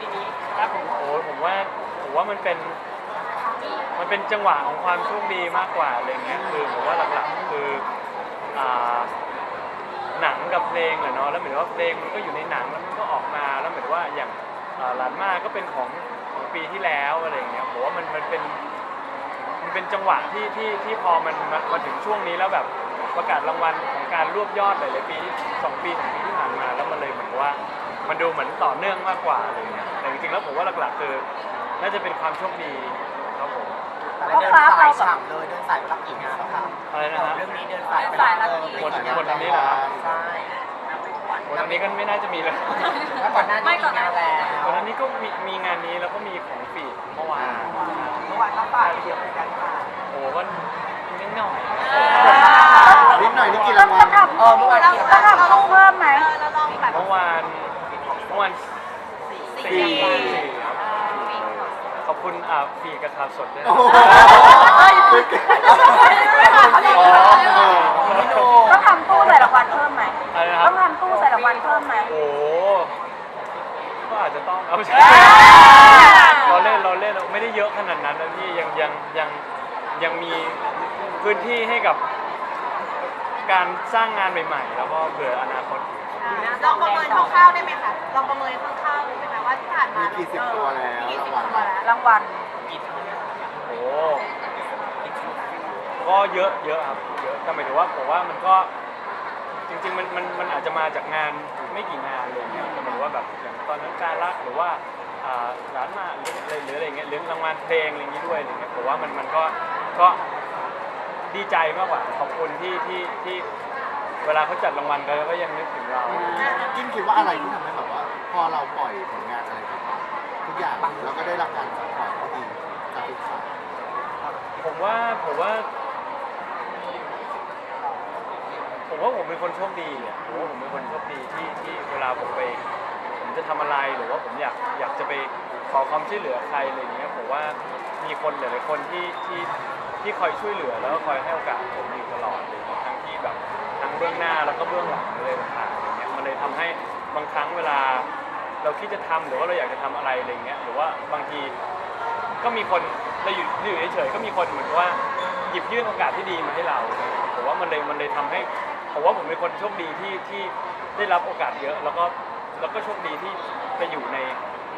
ปีนี้ครับผมโอ้ยผมว่าผมว่ามันเป็น มันเป็นจังหวะของความโชคดีมากกว่าอะไรเงี้ยคือผมว่าหลักๆคืออ่าหนังกับเพลงแหละเนาะแล้วเหมือนว่าเพลงมันก็อยู่ในหนังแล้วมันก็ออกมาแล้วเหมือนว่าอย่างอ่าหลานมาก็เป็นของของปีที่แล้วอะไรเงี้ยผมว่ามันมันเป็นมันเป็นจังหวะที่ที่ที่พอมันมามาถึงช่วงนี้แล้วแบบประกาศรางวัลของการรวบยอดหลายๆปีที่สองปีสามปีที่ผ่านมาแล้วมันเลยเหมือนว่า มันดูเหมือนต่อเนื่องมากกว่าอะไรเงี้ยแต่จริงๆแล้วผมว่าหลักๆคือน่าจะเป็นความโชคดีครับผมแล้วเดินสายฉ่ำเลยเดินสายไปรับกี่งานแล้วครับอะไรนะฮะเรื่องนี้เดินสายไปรับเออคนคนอันนี้เหรอครับใช่คนอันนี้ก็ไม่น่าจะมีเลยแล้วก่อนหน้านี้กี่งานแล้วคนอันนี้ก็มีมีงานนี้แล้วก็มีของปีดเมื่อวานเมื่อวานก็ฝ่ายเดียวกันค่ะโอ้ก็นิดหน่อยนิดหน่อยนี่กี่ต้อรางงวัต้อลงทำเออเมื่อวานกี่ต้องงานทำตู้เพิ่มไหมเราลองแบบเมื่อวานเมื่อ วานสี่ครับขอบคุณอ่าปีกับข่าวสดด้วยนะโอ้โหอ๋อเออต้องทำตู้ใส่รางวัลเพิ่มไหมอะไรนะคต้รัอบงทำตู้ใส่รางวัลเพิ่มไหม โอ้ก็อาจจะต้องเอาไม่ใช่เราเล่นเราเล่นเราไม่ได้เยอะขนาดนั้นนะพี่ยังยังยังยังมีพื้นที่ให้กับการสร้างงานใหม่ๆ แล้วก็เผื่ออนาคต ลองประเมินคร่าวๆได้ไหมคะลองประเมินคร่าวๆได้ไหมคะว่าที่ผ่านมีมากี่สิบตัวแล้ว มีกี่รางสิบวัลตัวแล้ว รางวัลโอ้ก็เยอะเยอะครับเยอะแต่หมายถึงว่าผมว่ามันก็จริงๆมันมันมันอาจจะมาจากงานไม่กี่งานเลยเนี่ยแต่หมายถึงว่าแบบอย่างตอนนั้นการรักหรือว่าอ่าร้านมาหรืออะไรหรืออะไรเงี้ยหรือรางวัลเพลงอะไรอย่างงี้ด้วยอะไรเงี้ยผมว่ามันมันก็ก็ดีใจมากกว่าขอบคุณที่ที่ที่ เวลาเขาจัดรางวัลกันก็ยังนึกถึงเรากินคิดว่าอะไรที่ทำให้แบบว่า พอเราปล่อยผลงานอะไรไปทุกอย่างเราก็ได้รับการซัพพอร์ตที่ดีจากทุกฝ่ายผมว่าผมว่า ผมว่าผมเป็นคนโชคดีอะผมว่าผมเป็นคนโชคดีที่ที่เวลาผมไปผมจะทำอะไรหรือว่าผมอยากอยากจะไปขอความช่วยเหลือใครอะไรอย่างเงี้ยผมว่ามีคนหลายๆคนที่ที่ที่คอยช่วยเหลือแล้วก็คอยให้โอกาสผมอยู่ตลอดเลยทั้งที่แบบทั้ง เบื้องหน้าแล้วก็เบื้องหลังเลยต่างๆอะไรเงี้ยมันเลยทำให้บางครั้งเวลา เราคิดจะทำหรือว่าเราอยากจะทำอะไรอะไรเงี้ยหรือว่าบางทีก็มีคนเราอยู่อยู่เฉยๆก็มีคนเหมือนว่าหยิบยื่นโอกาสที่ดีมาให้เราผมว่ามันเลยมันเลยทำให้ผมว่าผมเป็นคนโชคดีที่ที่ได้รับโอกาสเยอะ แล้วก็แล้วก็โชคดีที่ไปอยู่ใน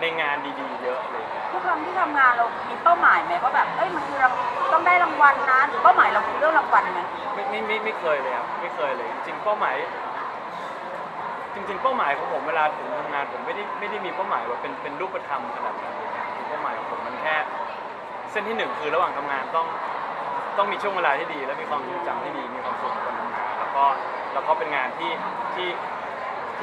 ในงานดีๆ เยอะเลย ทุกครั้งที่ทำงานเรามีเป้าหมายไหมว่าแบบเอ้ยมันคือเราต้องได้รางวัลนะหรือเป้าหมายเราคือเรื่องรางวัลไหมไม่ไม่ไม่ไม่เคยเลยครับไม่เคยเลย จริงๆเป้าหมาย จริง ๆ เป้าหมายของผมเวลาผมทำงานผมไม่ได้ไม่ได้มีเป้าหมายว่าเป็นเป็นรูปธรรมขนาดนั้นเลยครับเป้าหมายของผมมันแค่ เส้นที่หนึ่งคือระหว่างทำงานต้องต้องมีช่วงเวลาที่ดี และมีความทรงจำที่ดีมีความสุขกับการทำงานแล้วก็แล้วก็เป็นงานที่ที่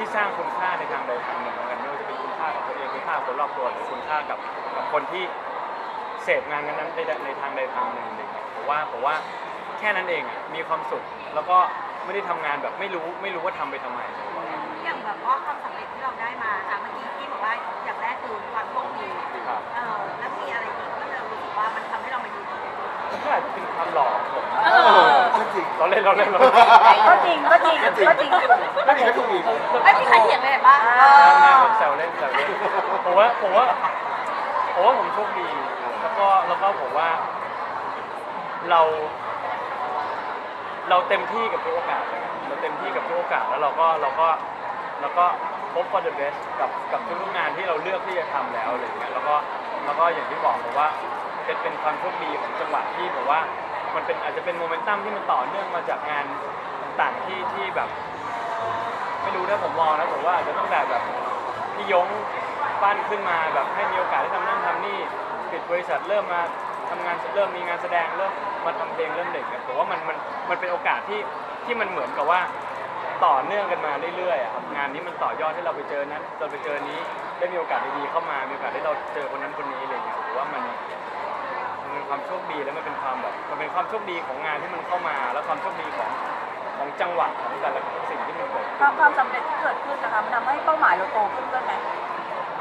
ที่สร้างคุณค่าในทางใดทางหนึ่งเหมือนกันไม่ว่าจะเป็นคุณค่ากับตัวเองคุณค่ากับคนรอบตัวหรือคุณค่ากับกับคนที่เสพงานนั้นๆในในทางใดทางหนึ่งอะไรอย่างเงี้ยผมว่าผมว่าแค่นั้นเองอะมีความสุขแล้วก็ไม่ได้ทำงานแบบไม่รู้ไม่รู้ว่าทำไปทำไม อย่างแบบว่าความสำเร็จที่เราได้มาค่ะเมื่อกี้ที่บอกว่าอย่างแรกคือความโชคดีครับ เออแล้วมีอะไรอีกที่เรารู้สึกว่ามันทำให้เรามาอยู่ตรงนี้มันก็อาจจะเป็นความหล่อของผมเออ ก็จริง เราเล่นเราเล่นเราก็จริงก็จริงก็จริง ก็มีก็ถูกอีกไม่มีใครเถียงเลยปะอ่าแม่ผมแซวเล่นแซวเล่นผมว่าผมว่าผมว่าผมโชคดี แล้วก็แล้วก็ผมว่า เรา เราเต็มที่กับทุกโอกาสเลยเราเต็มที่กับทุกโอกาสแล้วเราก็เราก็เราก็พบ for the best กับกับทุกๆงานที่เราเลือกที่จะทำแล้วอะไรอย่างเงี้ยแล้วก็แล้วก็อย่างที่บอกผมว่าเป็นเป็นความโชคดีของจังหวะที่ผมว่า มันเป็นอาจจะเป็นโมเมนตัมที่มันต่อเนื่องมาจากงานต่างๆที่ที่แบบ ไม่รู้นะผมมองนะผมว่าอาจจะตั้งแต่แบบพี่ยงปั้นขึ้นมาแบบให้มีโอกาสได้ทำนั่นทำนี่ปิดบริษัทเริ่มมาทำงานเริ่มมีงานแสดงเริ่มมาทำเพลงเริ่มเด็กเนี่ยผมว่ามันมันมันเป็นโอกาสที่ที่มันเหมือนกับว่าต่อเนื่องกันมาเรื่อยๆอะครับงานนี้มันต่อยอดให้เราไปเจอนั้นเราไปเจอนี้ได้มีโอกาสดีๆเข้ามามีโอกาสได้เราเจอคนนั้นคนนี้อะไรอย่างเงี้ยผมว่ามัน มันเป็นความโชคดีแล้วมันเป็นความแบบมันเป็นความโชคดีของงานที่มันเข้ามา แล้วความโชคดีของ ของจังหวะของแต่ละสิ่งที่มันเกิดความความสำเร็จที่เกิดขึ้นนะคะคะมันทำให้เป้าหมายเราโตขึ้นด้วยไหม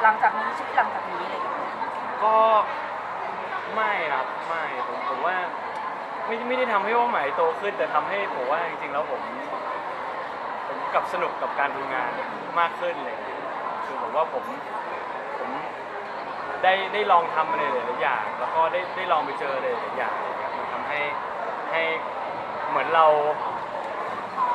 หลังจากนี้ชีวิตหลังจากนี้อะไรอย่างเงี้ยก็ไม่ครับไม่ผมผมว่าไม่ไม่ได้ทำให้เป้าหมายโตขึ้น แต่ทำให้ผมว่าจริงๆแล้วผม ผมกลับสนุกกับการทำงานมากขึ้นเลยคือผมว่าผมผมได้ได้ลองทำอะไรหลายๆอย่าง แล้วก็ได้ได้ลองไปเจออะไรหลายๆอย่างอะไรเงี้ยมันทำให้ให้เหมือนเรา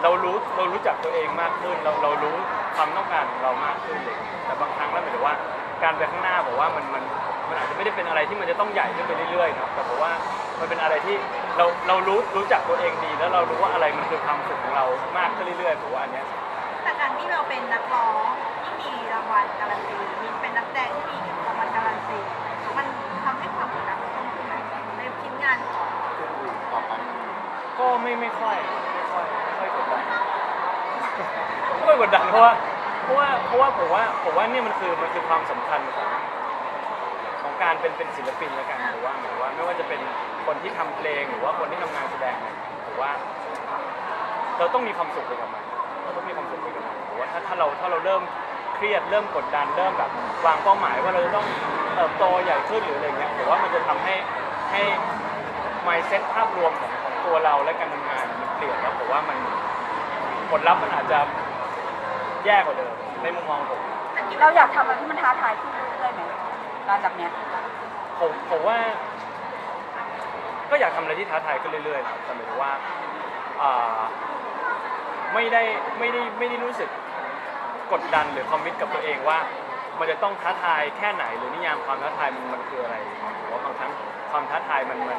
เรารู้เรารู้จักตัวเองมากขึ้น เราเรารู้ความต้องการของเรามากขึ้นเลยแต่บางครั้งแล้วหมายถึงว่าการไปข้างหน้าบอกว่ามันมันมันอาจจะไม่ได้เป็นอะไรที่มันจะต้องใหญ่ขึ้นไปเรื่อยๆนะแต่ผมว่ามันเป็นอะไรที่เราเรารู้รู้จักตัวเองดี แล้วเรารู้ว่าอะไรมันคือความสุขของเรามากขึ้นเรื่อยๆผมว่าอันเนี้ยแต่การที่เราเป็นนักร้องที่มีรางวัลการันตีมีเป็นนักแสดงที่มีรางวัลการันตีมันทำให้ความกดดันเพิ่มขึ้นไหมในชิ้นงานของต่อไปก็ไม่ไม่ค่อยไม่ค่อยไม่ค่อยกดดัน ไม่กดดันเพราะว่าเพราะว่าเพราะว่าผมว่าผมว่าเนี่ยมันคือมันคือความสำคัญของของการเป็นเป็นศิลปินล้วกันผมว่าหมายว่าไม่ว่าจะเป็นคนที่ทำเพลงหรือว่าคนที่ทำงานแสดงเนี่ยผมว่า เราต้องมีความสุขไปกับมันเราต้องมีความสุขไปกับมันผมว่าถ้าถ้าเราถ้าเราเริ่มเครียดเริ่มกดดันเริ่มแบบวางเป้าหมายว่าเราจะต้องเติบโตใหญ่ขึ้นหรืออะไรเงี้ยผมว่ามันจะทำให้ให้ mindset ภาพรวมของของตัวเราและการทำงานมันเปลี่ยนแล้วผมว่ามัน ลลัพธ์มันอาจจะแย่กว่าเดิมในมุมมองผมเราอยากทำอะไรที่มันท้าทายขึ้นเรื่อยๆไหมหลังจากเนี้ยผมผมว่า ก็อยากทำอะไรที่ท้าทายขึ้นเรื่อยๆนะครับแต่หมายถึงว่าอ่าไม่ได้ไม่ได้ไม่ได้รู้สึกกดดันหรือคอมมิตกับตัวเองว่า มันจะต้องท้าทายแค่ไหนหรือนิยามความท้าทายมันมันคืออะไรผมว่าบางครั้งความท้าทายมันมัน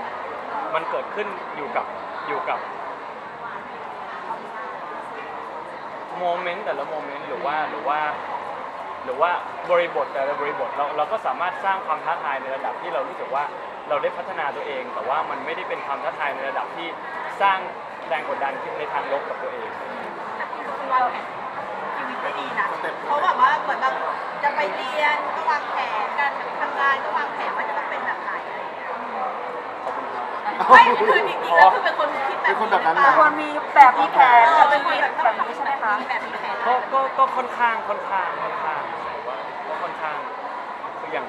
มันเกิดขึ้นอยู่กับอยู่กับ โมเมนต์แต่ละโมเมนต์หรือว่าหรือว่า หรือว่าบริบทแต่ละบริบทเราเราก็สามารถสร้างความท้าทายในระดับที่เรารู้สึกว่าเราได้พัฒนาตัวเอง แต่ว่ามันไม่ได้เป็นความท้าทายในระดับที่สร้างแรงกดดันในทางลบกับตัวเองวางแผนชีวิตไม่ดีนะเพราะแบบว่าเหมือนแบบจะไปเรียนก็วางแผนการทำงานก็วางแผนว่าจะต้องเป็นแบบไหนอะไรอย่างเงี้ยขอบคุณครับไม่คือจริงๆแล้วคือเป็นคนคิดแบบ เป็นคนแบบนั้นหนะรือเปคล่านมีแบบมีแผนเอกัอบเป็นชีคนวิตแบบแบบนี้ใช่ไหมคะแบบมีแผนก็ก็ก็ค่อนข้างค่อนข้างค่อนข้างผมว่าก็ค่อนข้างคืออย่าง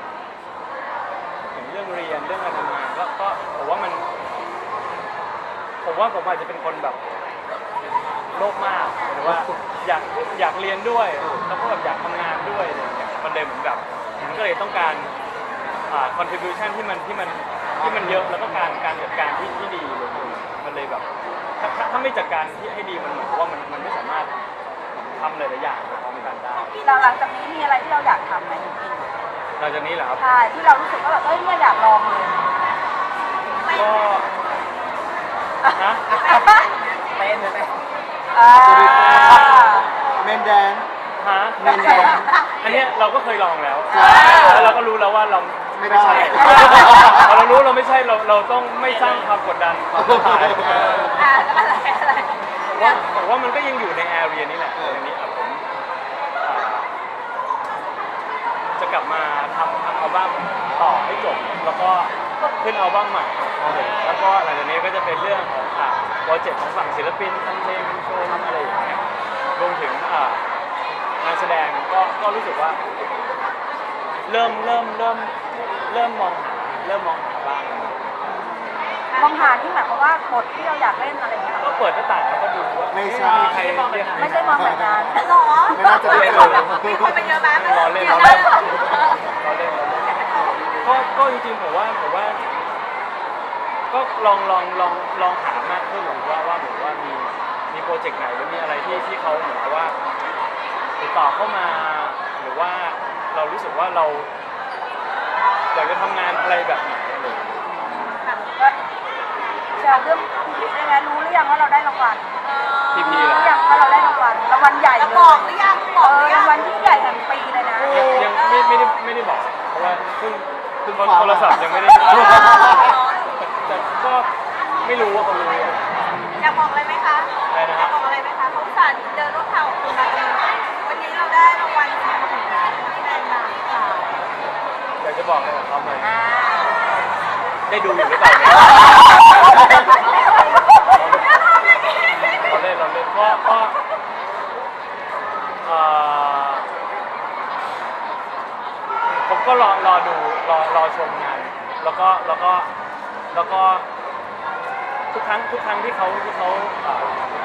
อย่างเรื่องเรียนเรื่องการทำงานก็ก็ผมว่ามัน ผมว่าผมอาจจะเป็นคนแบบโลภมากหรือว่าอยากอยากเรียนด้วยแล้วก็แบบอยากทำงานด้วยอะไรอย่างเงี้ยมันเลยเหมือนแบบมันก็เลยต้องการอ่า contribution ที่มันที่มันที่มันเยอะแล้วก็การการจัดการที่ที่ดีเลย มันเลยแบบถ้าถ้าถ้าไม่จัดการที่ให้ดีมันเหมือนกับว่ามันมันไม่สามารถทำหลายๆอย่างไปพร้อมกันได้หลังจากนี้มีอะไรที่เราอยากทำไหมจริงหลังจากนี้เหรอครับ ๆใช่ที่เรารู้สึกว่าแบบเอ้ยเนี่ยอยากลองเลยก็นะเต้นเลยไหมอ่าเมนแดน ฮะเมนแดนอันเนี้ยเราก็เคยลองแล้วใช่แล้วเราก็รู้แล้วว่าเรา ไม่ได้ใช่พอเรารู้เราไม่ใช่เราเราต้องไม่สร้างความกดดันความท้าทายเอออ่าแล้วอะไรอะไรผมว่าผมว่ามันก็ยังอยู่ในแอเรียนี้แหละอันนี้อะผมอ่าจะกลับมาทำทำอัลบั้มต่อให้จบ แล้วก็ขึ้นอัลบั้มใหม่แล้วก็หลังจากนี้ก็จะเป็นเรื่องของอ่าโปรเจกต์ของฝั่งศิลปินทำเพลงทำโชว์ทำอะไรอย่างเงี้ยรวมถึงอ่างานแสดงก็ก็รู้สึกว่า เริ่มเริ่มเริ่ม เริ่มมองหาเริ่มมองหาบ้างมองหาที่หมายความว่าบทที่เราอยากเล่นอะไรอย่างเงี้ยเหรก็อเปิดหน้าต่างแล้วก็ดูว่าไม่ใช่ มีใครเรียกไม่ใช่มองแบบนั้นหรอไม่น่าจะได้มีคนมีคนไปเยอะไหมรอเล่นดี๋รยวอนะเล่นรอเล่นรอเล่นก็ก็จริงๆผมว่าผมว่า ก็ลองลองลองลองหามากขึ้นหรือว่าว่าเหมือนว่ามีมีโปรเจกต์ไหนหรือมีอะไรที่ที่เขาเหมือนกับว่าติดต่อเข้ามาหรือว่าเรารู้สึกว่าเรา อยากจะทำงานอะไรแบบไหนอะไรอย่างเงี้ยก็แชร์เรื่องพี่ได้ไหมรู้หรือยังว่าเราได้รางวัลพี่พีรู้เหรอหรือยังว่าเราได้รางวัลรางวัลใหญ่จะเลยบอกหรือยังบเออกหอรือยัรางงวัลที่ใหญ่แห่งปีเลยนะยังยังไม่ไม่ได้ไม่ได้บอก เพราะว่าเพิ่งเพิ่งโทรศัพท์ยังไม่ได้ แต่ก็ไม่รู้ว่าเขารู้อะไรอยากบอกอะไรไหมคะอะไรนะอยาฮะ กบอกอะไรไหมคะเขาอุตส่าห์เดินรถเข่าคุณมาเองวันนี้เราได้รางวัล บอกอะไรกับเขาไหมอ่าได้ดูอยู่หรือเปล่าเนี่ยเราเล่นเราเล่นก็ก็เอ่อก็รอรอดูรอรอชมงาน แล้วก็แล้วก็แล้วก็ทุกครั้งทุกครั้งที่เขาที่เขาอ่า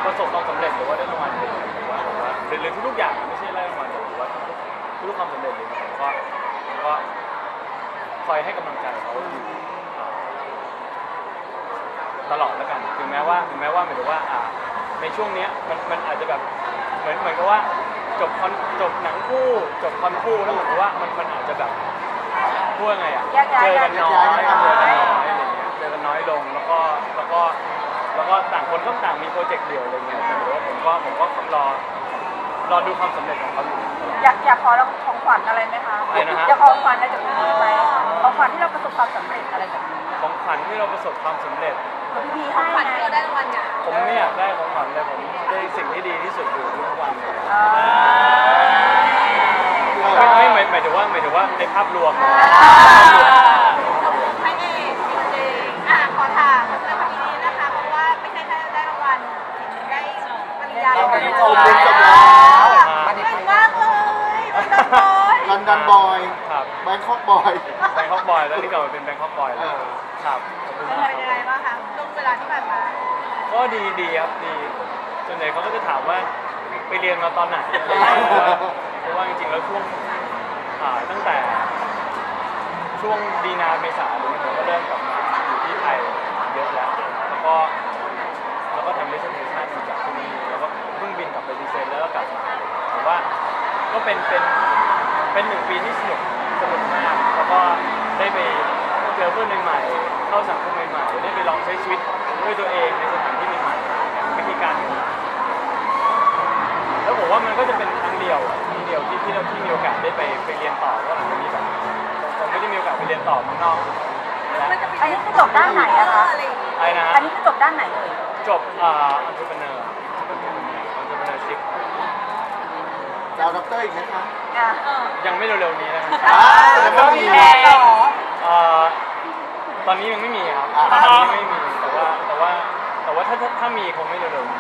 ประสบความสำเร็จหรือว่าได้รางวัลหรือว่าหรือว่าหรือหรือทุกๆอย่างไม่ใช่ได้รางวัลหรือว่าทุกๆทุกๆความสำเร็จเลยนะผมก็ก็ คอยให้กำลังใจเขาอยู่อ่าตลอดแล้วกันถึงแม้ว่าถึงแม้ว่าหมายถึงว่าอ่าในช่วงเนี้ยมันมันอาจจะแบบเหมือนเหมือนกับว่าจบคอนจบหนังคู่จบคอนคู่แล้วเหมือนกับว่ามันมันอาจจะแบบพูดยังไงอะแยกย้ายเจอกักันนน้อยแยกย้ายกันเจอกันน้อยอะไรอย่างเงี้ยเจอกันน้อยลงแล้วก็แล้วก็แล้วก็ต่างคนก็ต่างมีโปรเจกต์เดี่ยวอะไรเงี้ยแต่ว่าผมก็ผมก็รอ รอดูความสำเร็จของเขาอยู่ อยากอยากขอเราของขวัญอะไรไหมคะอะไรนะฮะ อยากขอของขวัญอะไรจากพี่พีไหมของขวัญที่เราประสบความสำเร็จอะไรแบบนี้ของขวัญที่เราประสบความสำเร็จเผื่อพี่พีขอให้งขวัญไงที่เราได้รางวัลเนี่ยผมไม่อยากได้ของขวัญเลยผมได้สิ่งที่ดีที่สุดอยู่ทุกวันเลยอ่าไม่ไม่หมายหมายถึงว่าหมายถึงว่าในภาพรวมขอบคุณพระเอกจริงๆอะขอถามเรื่องคดีนี้นะคะ เพราะว่าไม่ใช่แค่ได้รางวัลได้ปริญญาเราได้ด้วยจบเรียนจบแล้ว เก่งมากเลยล อนดอนบอยลอนดอนบอยครับแบงคอกบอยแบงคอกบอยแล้วนี่กลับมาเป็นแบงคอกบอยแล้วเออครับขอบคุณเป็นมากยังไงบ้างคะช่วงเวลาที่ผ่านมาก็ดีดีครับดีส่วนใหญ่เขาก็จะถามว่าไปเรียนมาตอนไหนอะไรอย่างเงี้ยเพราะว่าเพราะว่าจริงๆแล้วช่วงอ่าตั้งแต่ ช่วงดีนาเมษาเลยผมก็เริ่มกลับมาอยู่ที่ไทยเยอะแล้วแล้วก็แล้วก็ทำเรสเทชันจากที่นี่แล้วก็เพิ่งบินกลับไปดีเซนแล้วก็กลับมาผมว่าก็เป็นเป็น เป็นหนึ่งปีที่สนุกสนุกมากแล้วก็ได้ไปเจอเพื่อนใหม่ๆเข้าสังคมใหม่ๆได้ไปลองใช้ชีวิตด้วยตัวเองในสถานที่ใหม่ๆวิธีการใหม่ๆแล้วผมว่ามันก็จะเป็นครั้งเดียวทีเดียวที่ที่เราที่มีโอกาสได้ไปไปเรียนต่อเพราะหลังจากนี้แบบผมไม่ได้มีโอกาสไปเรียนต่อเมืองนอกและอันนี้คือจบด้านไหนอะคะอะไรอย่างงี้อะไรนะฮะอันนี้คือจบด้านไหนเอ่ยจบอ่า entrepreneur entrepreneurship จะเอาด็อกเตอร์อีกไหมคะ อะเออยังไม่เร็วๆนี้นะครับอ่าแสดงว่ามีแน่เหรอเอ่อตอนนี้ยังไม่มีครับอ่า ตอนนี้ไม่มีแต่ว่าแต่ว่าแต่ว่าถ้าถ้าถ้ามีคงไม่เร็วๆนี้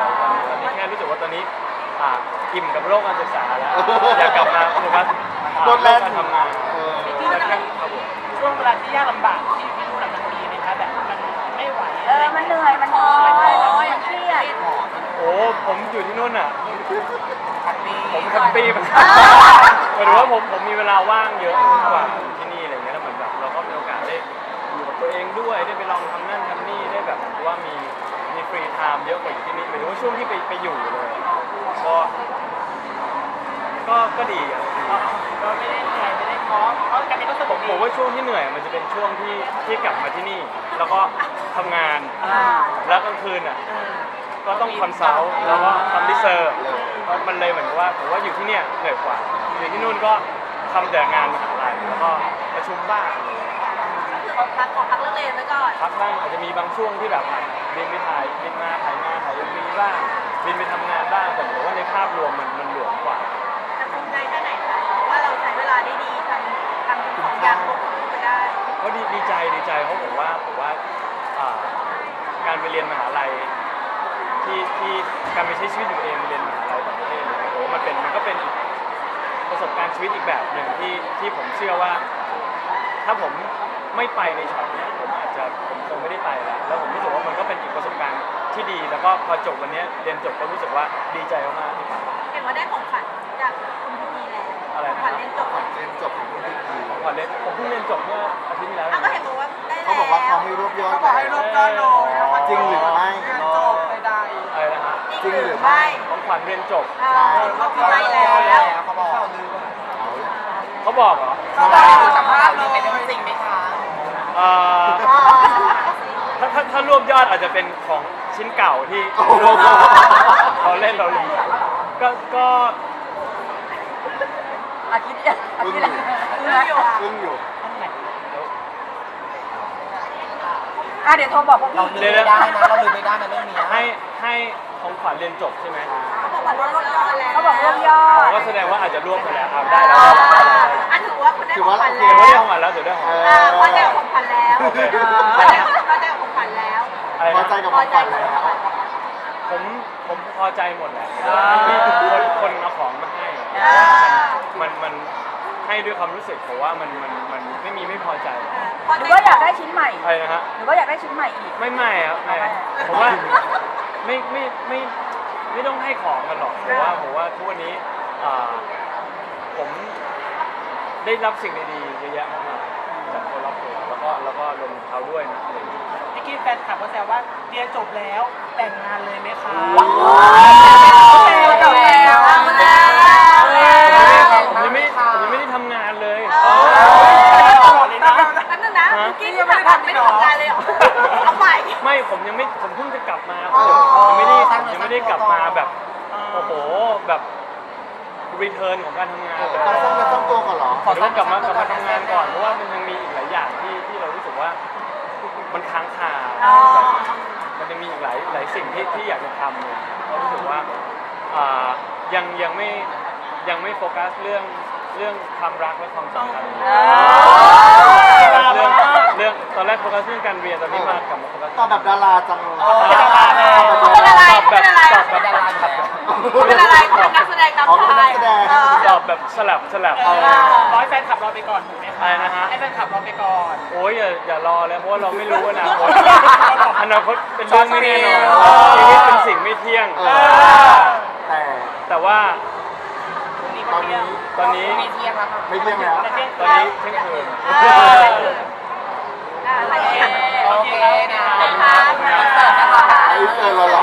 ตอนนี้ตอนนี้แค่รู้สึกว่าตอนนี้อ่าอิ่มกับโลกการศึกษาแล้วอยากกลับมาโฟกัสอ่าโดนโลแล่กนการทำงานเออครับผมช่วงเวลาที่ยากลำบากที่พี่นุ่นมันมีไหมคะแบบมันไม่ไหวเออ มันเหนื่อย มันท้อมันเครียด โอ้ผมอยู่ที่นู่นอะแฮปปี้ ผมแฮปปี้มากหมายถึงว่าผมผมมีเวลาว่างเยอะกว่าที่นี่อะไรเงี้ยแล้วเหมือนแบบเราก็มีโอกาสได้อยู่กับตัวเองด้วยได้ไปลองทำนั่นทำนี่ได้แบบว่ามีมีฟรีไทม์เยอะกว่าอยู่ที่นี่หมายถึงว่าช่วงที่ไปไปอยู่เลยก็ก็ก็ดีอะก็ไม่ได้เหนื่อยไม่ได้ท้อเพราะการนี้ก็สผนุมกผดีมว่าช่วงที่เหนื่อยมันจะเป็นช่วงที่ที่กลับมาที่นี่ แล้วก็ทำงานอ่าแล้วกลางคืนอะก็ต้องคอนซัลท์แล้วก็ทำรีเสิร์ช มันเลยเหมือนกับว่าผมว่าอยู่ที่เนี่ยเหนื่อยกว่าอยู่ที่นู่นก็ทำแต่งานมหาลัยแล้วก็ประชุมบ้าง คือขอพักขอพักเลิกเรียนไว้ก่อนพักบ้างอาจจะมีบางช่วงที่แบบอะบินไปถ่ายบินมาถ่ายงานถ่ายเอ็มวีบ้างบินไปทำงานบ้างแต่ผมว่าในภาพรวมมันมันหลวมกว่าแต่ภูมิใจแค่ไหนคะว่าเราใช้เวลาได้ดีทำทำทั้งสองอย่างควบคู่ไปได้ก็ดีดีใจดีใจเพราะผมว่าผมว่าอ่าการไปเรียนมหาลัย ที่ที่การไปใช้ชีวิตอยู่เองเรียนมหาลัยต่างประเทศเนี่ยผมว่ามันเป็นมันก็เป็นอีกประสบการณ์ชีวิตอีกแบบหนึ่งที่ที่ผมเชื่อว่า ถ้าผมไม่ไปในช็อตเนี้ยผมอาจจะผมคงไม่ได้ไปแล้วแล้วผมรู้สึกว่ามันก็เป็นอีกประสบการณ์ที่ดี แล้วก็พอจบวันเนี้ยเรียนจบก็รู้สึกว่าดีใจมากๆที่ไปเห็นว่าได้ของขวัญจากคุณผู้มีแล้วอะไรของนะขวัญเรียนจบก่อนเรียนจบของคุณพี่พีของขวัญเล่นผมเพิ่งเรียนจบเมื่ออาทิตย์ที่แล้วอ้าวก็เห็นบอกว่าได้แล้วเขาบอกว่าเขาให้รวบยอดเขาบอกให้รวบยอดโดยแล้วมันจริงหรือ ของขวัญเรียนจบ เออเห็นว่าเขาให้แล้ว เขาบอกเขาบอกเหรอเขาบอกในสัมภาษณ์เลยเป็นเรื่องจริงไหมคะเอ่อถ้าถ้าถ้ารวบยอดอาจจะเป็นของชิ้นเก่าที่โอ้โหเราเล่นเราเล่นก็ก็อาทิตย์เนี่ยอาทิตย์เนี่ยอึ้งอยู่ อะเดี๋ยวโทรบอกพวกเราพี่ลืมไม่ได้นะ เราลืมไม่ได้นะเรื่องนี้ให้ให้ ของขวัญเรียนจบใช่ไหมเขาบอกว่าลดยอดแล้วเขาบอกรวมยออ๋อดก็แสดงว่าอาจจะรวบไปแล้วครับได้แล้วอ่าได้แล้วได้แล้วอะถือว่าคุณได้ของขวัญเดี๋แล้ยววไม่ได้ของขวัญแล้วเดี๋ยวได้ของขวัญ อ่าพอใจกับของขวัญแล้วโอเคพอใจพอใจกับของขวัญแล้วอะไรพอนะใจกับพขอองใจขวัญกับแล้วของขวัญผมผมพอใจหมดแหละอ่ามีคนคนเอาของมาให้อ่ามันมันให้ด้วยความรู้สึกผมว่ามันมันมันไม่มีไม่พอใจพอหใจรือว่าอยากได้ชิ้นใหม่อะไรนะฮะหรือว่าอยากได้ชิ้นใหม่อีก ไม่ไม่ครับไม่ผมว่า ไม่ไม่ไม่ไม่ต้องให้ของกันหรอกผมว่าผมว่าทุกวันนี้อ่าผมได้รับสิ่งดีๆเยอะแยะมากมายจากคนรอบตัวแล้วก็แล้วก็รวมถึงเขาด้วยนะอะไรอย่างเงี้ยพี่กี้แฟนคลับก็แซวว่าเรียนจบแล้วแต่งงานเลยไหมคะจบแล้วเอาแล้วผมยังไม่ผมยังไม่ได้ทำงานเลยตลอดเลยนะแป๊บนึงนะเมื่อกี้ที่แบบไม่ได้ทำงานเลยเหรอเอาใหม่ ไม่ผมยังไม่ผมเพิ่งจะกลับมาผมยังไม่ได้ผมยังไม่ได้กลับมาแบบโอ้โหแบบรีเทิร์นของการทำงานต้องซ่อมเนื้อซ่อมตัวก่อนเหรอขอต้องกลับมากลับมาทำงานก่อนเพราะว่ามันยังมีอีกหลายอย่างที่ที่เรารู้สึกว่ามันค้างคาอ๋อมันยังมีอีกหลายหลายสิ่งที่ที่อยากจะทำเลยเรารู้สึกว่าอ่ายังยังไม่ยังไม่โฟกัสเรื่อง เรื่องความรักและความสัมพันธ์เรื่องเรื่องตอนแรกโฟกัสเรื่องการเรียนตอนนี้มากลับมาโฟกัสตอบแบบดาราจังเลยเขาเป็นอะไรตอบแบเป็นบอะไรตอบแบบเป็นอะไรเขาเป็นนักแสดงนำชายตอบแบบสลับสลับร้อยแฟนคลับเราไปก่อนถูกไหมคะอะไรนะฮะให้แฟนคลับเราไปก่อนโอ้ยอย่าอย่ารอเลยเพราะว่าเราไม่รู้อนาคตอนาคตเป็นเรื่องไม่แน่นอนชีวิตเป็นสิ่งไม่เที่ยงแต่แต่ว่า ตก็อนเที่ยนี้งตอนนี้ มีเที่ยงแล้วค่ะไม่เที่ยงแล้วแต่เที่ยงตอนนี้เที่ยงคืนอะไรโอเคนะนะคะไอ้เจอเราหรอ